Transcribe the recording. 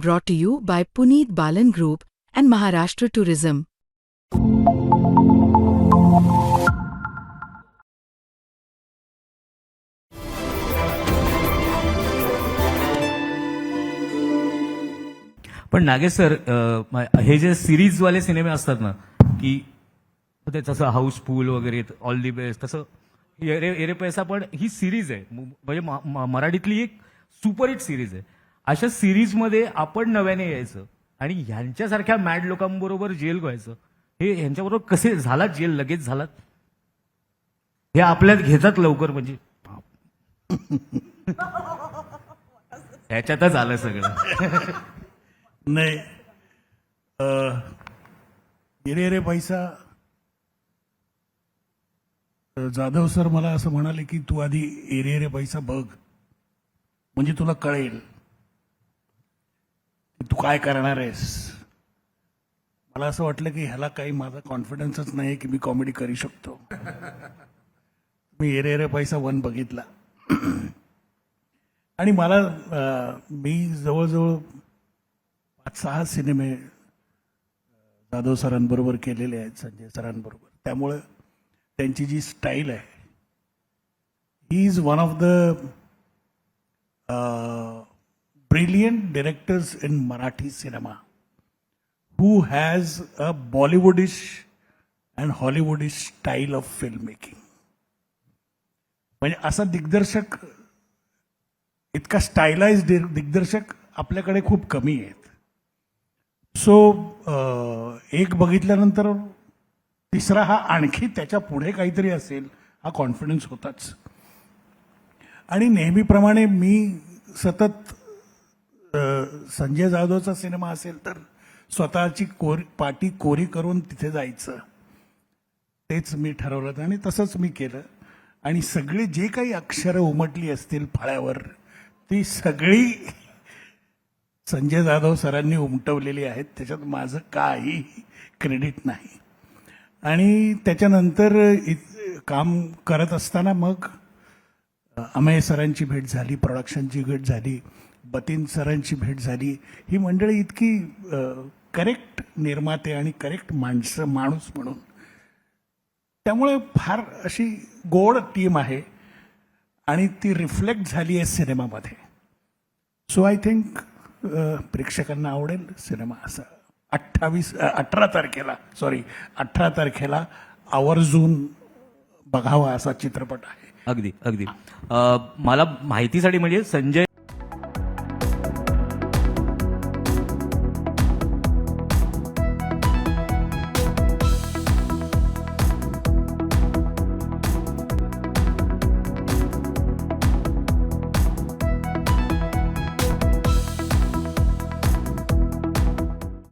brought to you by Puneet Balan Group and Maharashtra Tourism. पण Nagesh sir अ, हे जे सिरीजवाले सिनेमे असतात ना की ते तसं हाऊसफुल वगैरे ऑल दी बेस्ट तसं एरे एरे पैसा पण ही सिरीज आहे मु- म्हणजे म- मराठीतली एक सुपरहिट सिरीज आहे अशा सिरीजमध्ये आपण नव्याने यायचं आणि ह्यांच्यासारख्या मॅड लोकांबरोबर जेल व्हायचं. हे ह्यांच्याबरोबर कसे झालात जेल? लगेच झालात? हे आपल्यात घेतात लवकर म्हणजे. ह्याच्यातच आलं सगळं. नाही. अ, रे रे पैसा. जाधव सर मला असं म्हणाले की तू आधी एरे रे पैसा बघ. म्हणजे तुला कळेल. तू काय करणार आहेस? मला असं वाटलं की ह्याला काही माझा कॉन्फिडन्सच नाही की मी कॉमेडी करू शकतो. मी एरे एरे पैसा वन बघितला. आणि मला मी जवळजवळ पाच सहा सिनेमे जाधव सरांबरोबर केलेले आहेत संजय सरांबरोबर. त्यामुळं त्यांची जी स्टाईल आहे he is one of the brilliant directors in Marathi cinema who has a Bollywoodish and Hollywoodish style of film making म्हणजे असा दिग्दर्शक इतका स्टायलाइज दिग्दर्शक आपल्याकडे खूप कमी आहेत. सो एक बघितल्यानंतर तिसरा हा आणखी त्याच्या पुढे काहीतरी असेल हा कॉन्फिडन्स होताच. आणि नेहमीप्रमाणे मी सतत संजय जाधवचा सिनेमा असेल तर स्वतःची कोरी पाटी कोरी करून तिथे जायचं. तेच मी ठरवलं आणि तसंच मी केलं. आणि सगळी जे काही अक्षरं उमटली असतील फळ्यावर ती सगळी संजय जाधव सरांनी उमटवलेली आहेत. त्याच्यात माझं काही क्रेडिट नाही. आणि त्याच्यानंतर इत- काम करत असताना मग अमय सरांची भेट झाली प्रोडक्शनची भेट झाली. पतीन सरांची भेट झाली. ही मंडळी इतकी करेक्ट निर्माते आणि करेक्ट माणसं माणूस म्हणून. त्यामुळे फार अशी गोड टीम आहे आणि ती रिफ्लेक्ट झाली आहे सिनेमामध्ये. सो आय थिंक प्रेक्षकांना आवडेल सिनेमा असा. अठ्ठावीस अठरा तारखेला सॉरी अठरा तारखेला आवर्जून बघावा असा चित्रपट आहे. अगदी अगदी. मला माहितीसाठी म्हणजे संजय